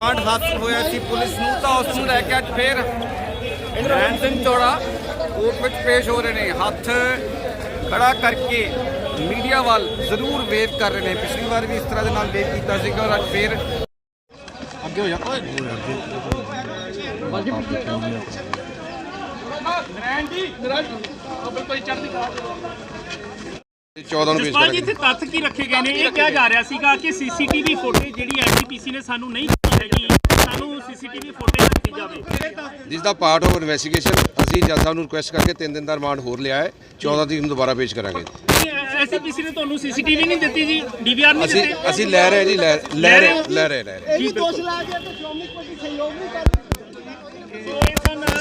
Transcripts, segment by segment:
ਕਾਂਡ ਹਾਦਸਾ ਹੋਇਆ ਸੀ ਪੁਲਿਸ ਨੂੰ ਤਾਂ ਉਸ ਨੂੰ ਲੈ ਕੇ ਅੱਜ ਫੇਰ ਸਿੰਘ ਚੋੜਾ ਕੋਰਟ ਵਿੱਚ ਪੇਸ਼ ਹੋ ਰਹੇ ਨੇ। ਹੱਥ ਖੜਾ ਕਰਕੇ ਮੀਡੀਆ ਵੱਲ ਜ਼ਰੂਰ ਵੇਵ ਕਰ ਰਹੇ ਨੇ। ਪਿਛਲੀ ਵਾਰ ਵੀ ਇਸ ਤਰ੍ਹਾਂ ਦੇ ਨਾਲ ਵੇਵ ਕੀਤਾ ਸੀਗਾ ਔਰ ਅੱਜ ਫੇਰ ਅੱਗੇ ਹੋ ਜਾ। ਇਹ 14 ਨੂੰ ਪੇਸ਼ ਜੀ ਕਰਾਂਗੇ। ਇੱਥੇ ਤੱਥ ਕੀ ਰੱਖੇ ਗਏ ਨੇ? ਇਹ ਕਿਹਾ ਜਾ ਰਿਹਾ ਸੀਗਾ ਕਿ ਸੀਸੀਟੀਵੀ ਫੁਟੇਜ ਜਿਹੜੀ ਐਸਜੀਪੀਸੀ ਨੇ ਸਾਨੂੰ ਨਹੀਂ ਦਿੱਤੀ ਹੈਗੀ ਸਾਨੂੰ ਸੀਸੀਟੀਵੀ ਫੁਟੇਜ ਦਿੱਤੀ ਜਾਵੇ। ਜਿਸ ਦਾ ਪਾਰਟ ਆਫ ਇਨਵੈਸਟੀਗੇਸ਼ਨ ਅਸੀਂ ਜੱਜ ਸਾਹਿਬ ਨੂੰ ਰਿਕੁਐਸਟ ਕਰਕੇ 3 ਦਿਨ ਦਾ ਰਿਮਾਂਡ ਹੋਰ ਲਿਆ ਹੈ। 14 ਤਰੀਕ ਨੂੰ ਦੁਬਾਰਾ ਪੇਸ਼ ਕਰਾਂਗੇ। ਐਸਜੀਪੀਸੀ ਨੇ ਤੁਹਾਨੂੰ ਸੀਸੀਟੀਵੀ ਨਹੀਂ ਦਿੱਤੀ ਜੀ? ਡੀਵੀਆਰ ਨਹੀਂ ਅਸੀਂ ਦਿੱਤੇ? ਅਸੀਂ ਲੈ ਰਹੇ ਜੀ ਲੈ ਲੈ ਰਹੇ ਲੈ ਰਹੇ ਲੈ ਰਹੇ। ਜੀ ਬਿਲਕੁਲ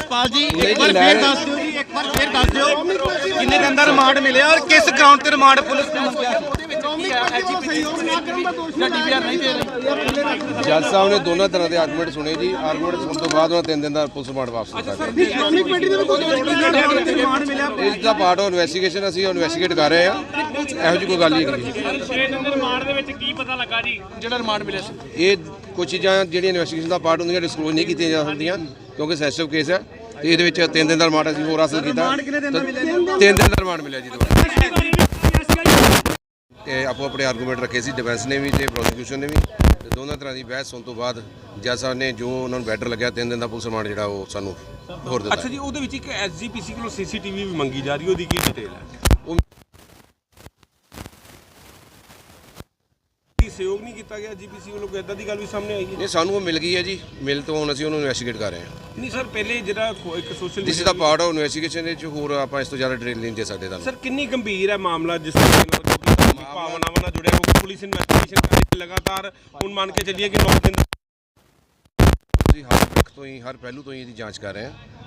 ਪਾਲ ਜੀ ਨਹੀਂ ਇੱਕ ਵਾਰ ਜੀ, ਲੈ ਫੇਰ ਰਹੇ। ਦੱਸ ਦਿਓ ਜੀ ਇੱਕ ਵਾਰ ਫੇਰ ਦੱਸ ਦਿਓ ਕਿੰਨੇ ਦਿਨ ਦਾ ਰਿਮਾਂਡ ਮਿਲਿਆ ਔਰ ਕਿਸ ਗਰਾਊਂਡ ਤੇ ਰਿਮਾਂਡ ਪੁਲਿਸ ਨੇ ਮੰਗਿਆ? ਜੱਜ ਸਾਹਿਬ ਨੇ ਦੋਨਾਂ ਤਰ੍ਹਾਂ ਦੇ ਆਰਗੂਮੈਂਟ ਸੁਣੇ ਜੀ। ਆਰਗੂਮੈਂਟ ਸੁਣਨ ਤੋਂ ਬਾਅਦ ਉਹਨਾਂ 3 ਦਿਨ ਦਾ ਪੁਲਿਸ ਰਿਮਾਂਡ ਵਾਪਸ ਕੀਤਾ ਜੀ। ਸ਼੍ਰੋਮਣੀ ਕਮੇਟੀ ਦੇ ਵੀ ਕੋਈ ਰਿਮਾਂਡ ਮਿਲਿਆ ਇਸ ਦਾ ਪਾਰਟ ਆਫ ਇਨਵੈਸਟੀਗੇਸ਼ਨ ਅਸੀਂ ਇਨਵੈਸਟੀਗੇਟ ਕਰ ਰਹੇ ਹਾਂ। ਇਹੋ ਜਿਹੀ ਕੋਈ ਗੱਲ ਨਹੀਂ ਹੈਗੀ। ਛੇ ਦਿਨ ਦੇ ਰਿਮਾਂਡ ਦੇ ਵਿੱਚ ਕੀ ਪਤਾ ਲੱਗਾ ਜੀ? ਜਿਹੜਾ ਰਿਮਾਂਡ ਮਿਲਿਆ ਸੀ। ਇਹ ਕੁਝ ਚੀਜ਼ਾਂ ਜਿਹੜੀਆਂ ਇਨਵੈਸਟੀਗੇਸ਼ਨ ਦਾ ਪਾਰਟ ਹੁੰਦੀਆਂ ਡਿਸਕਲੋਜ਼ ਨਹੀਂ ਕੀਤੀਆਂ ਜਾ ਸਕਦੀਆਂ ਕਿਉਂਕਿ ਸੈਂਸਿਟਿਵ ਕੇਸ ਹੈ। ਤੇ ਇਹਦੇ ਵਿੱਚ 3 ਦਿਨ ਦਾ ਰਿਮਾਂਡ ਅਸੀਂ ਹੋਰ ਹਾਸਲ ਕੀਤਾ? 3 ਦਿਨ ਦਾ ਰਿਮਾਂਡ ਮਿਲਿਆ ਜੀ ਦੁਬਾਰਾ ਤੇ ਆਪੋ ਆਪਣੇ ਆਰਗੂਮੈਂਟ ਰੱਖੇ ਸੀ ਡਿਫੈਂਸ ਨੇ ਵੀ ਤੇ ਪ੍ਰੋਸੀਕਿਊਸ਼ਨ ਨੇ ਵੀ। ਤੇ ਦੋਨਾਂ ਤਰ੍ਹਾਂ ਦੀ ਬਹਿਸ ਹੋਣ ਤੋਂ ਬਾਅਦ ਜੱਜ ਸਾਹਿਬ ਨੇ ਜੋ ਉਹਨਾਂ ਨੂੰ ਬੈਟਰ ਲੱਗਿਆ 3 ਦਿਨ ਦਾ ਪੁਲਿਸ ਰਿਮਾਂਡ ਜਿਹੜਾ ਉਹ ਸਾਨੂੰ ਹੋਰ ਦਿੱਤਾ। ਅੱਛਾ ਜੀ ਉਹਦੇ ਵਿੱਚ ਇੱਕ ਐਸਜੀਪੀਸੀ ਕੋਲੋਂ ਸੀਸੀਟੀਵੀ ਵੀ ਮੰਗੀ ਜਾ ਰਹੀ ਉਹਦੀ ਕੀ ਡਿਟੇਲ ਹੈ? ਸਹਿਯੋਗ ਨਹੀਂ ਕੀਤਾ ਗਿਆ ਜੀਪੀਸੀ ਵੱਲੋਂ? ਕੋਈ ਇਦਾਂ ਦੀ ਗੱਲ ਵੀ ਸਾਹਮਣੇ ਆਈ ਹੈ? ਇਹ ਸਾਨੂੰ ਉਹ ਮਿਲ ਗਈ ਹੈ ਜੀ। ਮਿਲ ਤੋਂ ਹੁਣ ਅਸੀਂ ਉਹਨੂੰ ਇਨਵੈਸਟੀਗੇਟ ਕਰ ਰਹੇ ਹਾਂ। ਨਹੀਂ ਸਰ ਪਹਿਲੇ ਜਿਹੜਾ ਇੱਕ ਸੋਸ਼ਲ ਦਿਸ ਦਾ ਪਾਰਟ ਆਫ ਇਨਵੈਸਟੀਗੇਸ਼ਨ ਵਿੱਚ ਹੋਰ ਆਪਾਂ ਇਸ ਤੋਂ ਜ਼ਿਆਦਾ ਡਿਟੇਲ ਨਹੀਂ ਦੇ ਸਕਦੇ ਤੁਹਾਨੂੰ। ਸਰ ਕਿੰਨੀ ਗੰਭੀਰ ਹੈ ਮਾਮਲਾ ਜਿਸ ਤਰ੍ਹਾਂ ਨਾਲ ਜੁੜਿਆ ਕਿਉਂਕਿ ਪੁਲਿਸ ਇਨਵੈਸਟੀਗੇਸ਼ਨ ਕਰ ਰਹੀ ਹੈ ਲਗਾਤਾਰ। ਹੁਣ ਮੰਨ ਕੇ ਚੱਲੀਏ ਕਿ 9 ਦਿਨ ਅਸੀਂ ਹਰ ਪੱਖ ਤੋਂ ਹੀ, ਹਰ ਪਹਿਲੂ ਤੋਂ ਹੀ ਇਹਦੀ ਜਾਂਚ ਕਰ ਰਹੇ ਹਾਂ।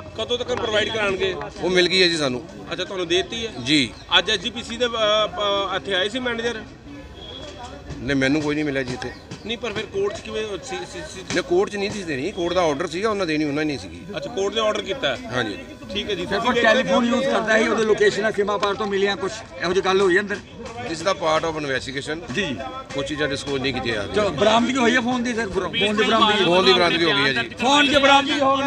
ਕਦੋਂ ਤੱਕ ਪ੍ਰੋਵਾਈਡ ਕਰਾਣਗੇ ਉਹ ਮਿਲ ਗਈ ਹੈ ਜੀ ਸਾਨੂੰ। ਅੱਛਾ ਤੁਹਾਨੂੰ ਦੇਤੀ ਹੈ? ਜੀ। ਅੱਜ ਐਸਜੀਪੀਸੀ ਦੇ ਅ, ਪ- ਇੱਥੇ ਆਏ ਸੀ ਮੈਨੇਜਰ ਨੇ ਮੈਨੂੰ ਕੋਈ ਨਹੀਂ ਮਿਲਿਆ ਜੀ ਇੱਥੇ। ਨਹੀਂ ਪਰ ਫਿਰ ਕੋਰਟ 'ਚ ਕਿਵੇਂ ਸੀ- ਸੀ- ਸੀ- ਨੇ ਕੋਰਟ 'ਚ ਨਹੀਂ ਸੀ ਦੇਣੀ। ਕੋਰਟ ਦਾ ਆਰਡਰ ਸੀਗਾ ਉਹਨਾਂ ਦੇਣੀ ਉਹਨਾਂ ਨਹੀਂ ਸੀਗੀ। ਅੱਛਾ ਕੋਰਟ ਨੇ ਆਰਡਰ ਕੀਤਾ ਹੈ। ਹਾਂਜੀ। ਠੀਕ ਹੈ ਜੀ। ਦੇਖੋ ਟੈਲੀਫੋਨ ਯੂਜ਼ ਕਰਦਾ ਸੀ ਉਹਦੇ ਲੋਕੇਸ਼ਨ ਸੀਮਾ ਪਾਰ ਤੋਂ ਮਿਲੀਆਂ ਕੁਝ ਇਹੋ ਜਿਹੀ ਗੱਲ ਹੋਈ ਅੰਦਰ? ਇਸ ਦਾ ਪਾਰਟ ਆਫ ਇਨਵੈਸਟੀਗੇਸ਼ਨ ਜੀ। ਕੁਝ ਚੀਜ਼ਾਂ ਡਿਸਕਲੋਜ਼ ਨਹੀਂ ਕੀਤੀਆਂ ਜਾ ਜੋ ਰਹੀਆਂ ਬਰਾਮਦਗੀ ਹੋਈ ਹੈ ਫੋਨ ਦੀ ਸਰ ਫੋਨ ਦੀ ਬਰਾਮਦਗੀ ਫੋਨ ਦੀ ਬਰਾਮਦਗੀ ਹੋ ਗਈ ਹੈ ਜੀ। ਫੋਨ ਦੀ ਬਰਾਮਦਗੀ ਹੋ ਗਈ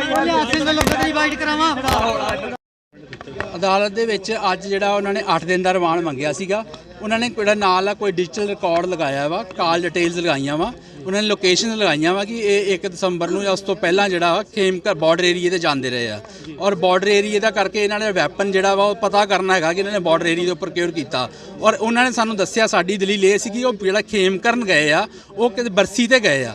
ਅਦਾਲਤ ਦੇ ਵਿੱਚ ਅੱਜ ਜਿਹੜਾ ਉਹਨਾਂ ਨੇ 8 ਦਿਨ ਦਾ ਰਿਮਾਂਡ ਮੰਗਿਆ ਸੀਗਾ। ਉਹਨਾਂ ਨੇ ਜਿਹੜਾ ਨਾਲ ਆ, ਕੋਈ ਡਿਜੀਟਲ ਰਿਕਾਰਡ ਲਗਾਇਆ ਵਾ ਕਾਲ ਡਿਟੇਲਸ ਲਗਾਈਆਂ ਵਾ, ਉਹਨਾਂ ਨੇ ਲੋਕੇਸ਼ਨ ਲਗਾਈਆਂ ਵਾ ਕਿ ਇਹ 1 ਦਸੰਬਰ ਨੂੰ ਜਾਂ ਉਸ ਤੋਂ ਪਹਿਲਾਂ ਜਿਹੜਾ ਵਾ ਖੇਮਕਰ ਬਾਰਡਰ ਏਰੀਆ ਤੇ ਜਾਂਦੇ ਰਹੇ ਆ। ਔਰ ਬਾਰਡਰ ਏਰੀਆ ਦਾ ਕਰਕੇ ਇਹਨਾਂ ਨੇ ਵੈਪਨ ਜਿਹੜਾ ਵਾ, ਉਹ ਪਤਾ ਕਰਨਾ ਹੈਗਾ ਕਿ ਇਹਨਾਂ ਨੇ ਬਾਰਡਰ ਏਰੀਆ ਦੇ ਉੱਪਰ ਕਿਉਰ ਕੀਤਾ। ਔਰ ਉਹਨਾਂ ਨੇ ਸਾਨੂੰ ਦੱਸਿਆ, ਸਾਡੀ ਦਲੀਲ ਇਹ ਸੀ ਕਿ ਉਹ ਜਿਹੜਾ ਖੇਮਕਰਨ ਗਏ ਆ, ਉਹ ਕਿਤੇ ਬਰਸੀ ਤੇ ਗਏ ਆ।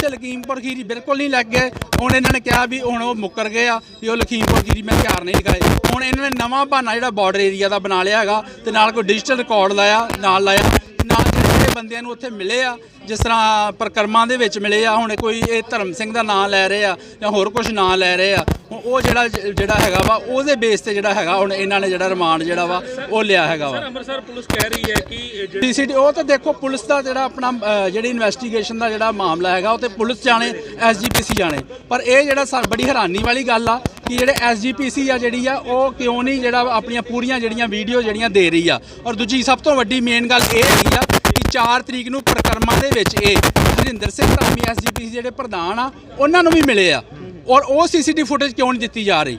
ਤੇ ਲਖੀਮਪੁਰ ਖੀਰੀ ਬਿਲਕੁਲ ਨਹੀਂ ਲੱਗ ਗਏ। ਹੁਣ ਇਹਨਾਂ ਨੇ ਕਿਹਾ ਵੀ ਹੁਣ ਉਹ ਮੁੱਕਰ ਗਏ ਆ, ਵੀ ਉਹ ਲਖੀਮਪੁਰ ਖੀਰੀ ਮੈਂ ਹਥਿਆਰ ਨਹੀਂ ਲਗਾਏ ਹੁਣ ਇਹਨਾਂ ਨੇ ਨਵਾਂ ਬਹਾਨਾ ਜਿਹੜਾ ਬਾਰਡਰ ਏਰੀਆ ਦਾ ਬਣਾ ਲਿਆ ਹੈਗਾ, ਤੇ ਨਾਲ ਕੋਈ ਡਿਜੀਟਲ ਰਿਕਾਰਡ ਲਾਇਆ, ਨਾਲ ਲਾਇਆ। ਨਾਲ ਜਿਹੜੇ ਬੰਦਿਆਂ ਨੂੰ ਉੱਥੇ ਮਿਲੇ ਆ, ਜਿਸ ਤਰ੍ਹਾਂ ਪ੍ਰਕਰਮਾਂ ਦੇ ਵਿੱਚ ਮਿਲੇ ਆ, ਹੁਣ ਕੋਈ ਇਹ ਧਰਮ ਸਿੰਘ ਦਾ ਨਾਮ ਲੈ ਰਹੇ ਆ ਜਾਂ ਹੋਰ ਕੁਝ ਨਾਮ ਲੈ ਰਹੇ ਆ ਹੁਣ ਉਹ ਜਿਹੜਾ ਜਿਹੜਾ ਹੈਗਾ ਵਾ ਉਹਦੇ ਬੇਸ ਤੇ ਜਿਹੜਾ ਹੈਗਾ ਹੁਣ ਇਹਨਾਂ ਨੇ ਜਿਹੜਾ ਰਿਮਾਂਡ ਜਿਹੜਾ ਵਾ ਉਹ ਲਿਆ ਹੈਗਾ ਵਾ। ਅੰਮ੍ਰਿਤਸਰ ਪੁਲਿਸ ਕਹਿ ਰਹੀ ਹੈ ਕਿ ਡੀਸੀਟੀ ਉਹ ਤਾਂ ਦੇਖੋ ਪੁਲਿਸ ਦਾ ਜਿਹੜਾ ਆਪਣਾ ਜਿਹੜੀ ਇਨਵੈਸਟੀਗੇਸ਼ਨ ਦਾ ਜਿਹੜਾ ਮਾਮਲਾ ਹੈਗਾ ਉਹ ਤੇ ਪੁਲਿਸ ਜਾਣੇ ਐਸਜੀਪੀਸੀ ਜਾਣੇ। ਪਰ ਇਹ ਜਿਹੜਾ ਬੜੀ ਹੈਰਾਨੀ ਵਾਲੀ ਗੱਲ ਆ ਕਿ ਜਿਹੜੇ ਐਸਜੀਪੀਸੀ ਆ ਜਿਹੜੀ ਆ ਉਹ ਕਿਉਂ ਨਹੀਂ ਜਿਹੜਾ ਆਪਣੀਆਂ ਪੂਰੀਆਂ ਜਿਹੜੀਆਂ ਵੀਡੀਓ ਜਿਹੜੀਆਂ ਦੇ ਰਹੀ ਆ। ਔਰ ਦੂਜੀ ਸਭ ਤੋਂ ਵੱਡੀ ਮੇਨ ਗੱਲ ਇਹ ਹੈਗੀ ਆ ਕਿ 4 ਤਰੀਕ ਨੂੰ ਪ੍ਰਕਰਮਾਂ ਦੇ ਵਿੱਚ ਇਹ ਹਰਿੰਦਰ ਸਿੰਘ ਧਾਮੀ ਐਸਜੀਪੀਸੀ ਜਿਹੜੇ ਪ੍ਰਧਾਨ ਆ ਉਹਨਾਂ ਨੂੰ ਵੀ ਮਿਲੇ ਆ। ਔਰ ਉਹ ਸੀਸੀਟੀਵੀ ਫੁਟੇਜ ਕਿਉਂ ਨਹੀਂ ਦਿੱਤੀ ਜਾ ਰਹੀ?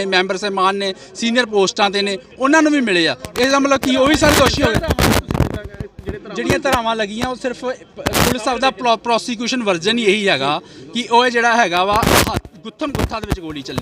ਮੈਂਬਰ ਸਾਹਿਬਾਨ ਨੇ, ਸੀਨੀਅਰ ਪੋਸਟਾਂ ਤੇ ਨੇ, ਉਹਨਾਂ ਨੂੰ ਵੀ ਮਿਲੇ ਆ। ਇਸ ਦਾ ਮਤਲਬ ਕੀ, ਉਹ ਵੀ ਸਾਰੇ ਦੋਸ਼ੀ ਹੋ ਗਏ ਜਿਹੜੀਆਂ ਧਾਰਾਵਾਂ ਲੱਗੀਆਂ, ਉਹ ਸਿਰਫ, ਪੁਲਿਸ ਸਾਹਿਬ ਦਾ ਪ੍ਰੋਸੀਕਿਊਸ਼ਨ ਵਰਜ਼ਨ ਹੀ ਇਹੀ ਹੈਗਾ ਕਿ ਉਹ ਜਿਹੜਾ ਹੈਗਾ ਵਾ ਗੁੱਥਮ ਗੁੱਥਾ ਦੇ ਵਿੱਚ ਗੋਲੀ ਚੱਲੀ।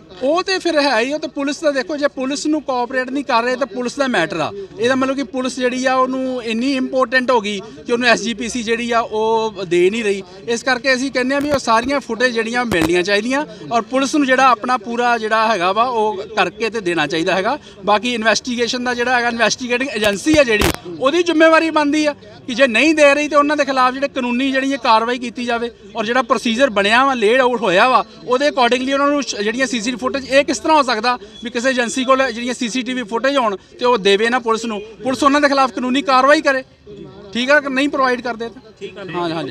ਉਹ ਤੇ ਫਿਰ ਹੈ ਹੀ ਉਹ ਤੇ ਪੁਲਿਸ ਦਾ ਦੇਖੋ, ਜੇ ਪੁਲਿਸ ਨੂੰ ਕੋਆਪਰੇਟ ਨਹੀਂ ਕਰ ਰਹੇ, ਤਾਂ ਪੁਲਿਸ ਦਾ ਮੈਟਰ ਆ। ਇਹਦਾ ਮਤਲਬ ਕਿ ਪੁਲਿਸ ਜਿਹੜੀ ਆ, ਉਹਨੂੰ ਇੰਨੀ ਇੰਪੋਰਟੈਂਟ ਹੋ ਗਈ ਕਿ ਉਹਨੂੰ ਐਸਜੀਪੀਸੀ ਜਿਹੜੀ ਆ, ਉਹ ਦੇ ਨਹੀਂ ਰਹੀ। ਇਸ ਕਰਕੇ ਅਸੀਂ ਕਹਿੰਦੇ ਆ ਵੀ ਉਹ ਸਾਰੀਆਂ ਫੁਟੇਜ ਜਿਹੜੀਆਂ ਮਿਲਣੀਆਂ ਚਾਹੀਦੀਆਂ ਔਰ ਪੁਲਿਸ ਨੂੰ ਜਿਹੜਾ ਆਪਣਾ ਪੂਰਾ ਜਿਹੜਾ ਹੈਗਾ ਵਾ, ਉਹ ਕਰਕੇ ਤੇ ਦੇਣਾ ਚਾਹੀਦਾ ਹੈਗਾ। ਬਾਕੀ ਇਨਵੈਸਟੀਗੇਸ਼ਨ ਦਾ ਜਿਹੜਾ ਹੈਗਾ ਇਨਵੈਸਟੀਗੇਟਿੰਗ ਏਜੰਸੀ ਆ ਜਿਹੜੀ, ਉਹਦੀ ਜ਼ਿੰਮੇਵਾਰੀ ਬਣਦੀ ਆ ਕਿ ਜੇ ਨਹੀਂ ਦੇ ਰਹੀ, ਤੇ ਉਹਨਾਂ ਦੇ ਖਿਲਾਫ ਜਿਹੜੇ ਕਾਨੂੰਨੀ ਜਿਹੜੀ ਇਹ ਕਾਰਵਾਈ ਕੀਤੀ ਜਾਵੇ ਔਰ ਜਿਹੜਾ ਪ੍ਰੋਸੀਜਰ ਬਣਿਆ ਵਾ ਲੇਡ ਆਊਟ ਹੋਇਆ ਵਾ, ਉਹਦੇ ਅਕੋਰਡਿੰਗਲੀ ਉਹਨਾਂ ਨੂੰ ਸ਼- ਜਿਹੜੀਆਂ ਸੀਸੀਟੀਵੀ ਫੁਟੇਜ ਇਹ ਕਿਸ ਤਰ੍ਹਾਂ ਹੋ ਸਕਦਾ ਵੀ ਕਿਸੇ ਏਜੰਸੀ ਕੋਲ ਜਿਹੜੀਆਂ ਸੀਸੀਟੀਵੀ ਫੁਟੇਜ ਹੋਣ ਤੇ ਉਹ ਦੇਵੇ ਨਾ ਪੁਲਿਸ ਨੂੰ? ਪੁਲਿਸ ਉਹਨਾਂ ਦੇ ਖਿਲਾਫ ਕਾਨੂੰਨੀ ਕਾਰਵਾਈ ਕਰੇ। ਠੀਕ ਆ ਕਿ ਨਹੀਂ ਪ੍ਰੋਵਾਈਡ ਕਰਦੇ ਤਾਂ। ਹਾਂ ਹਾਂਜੀ।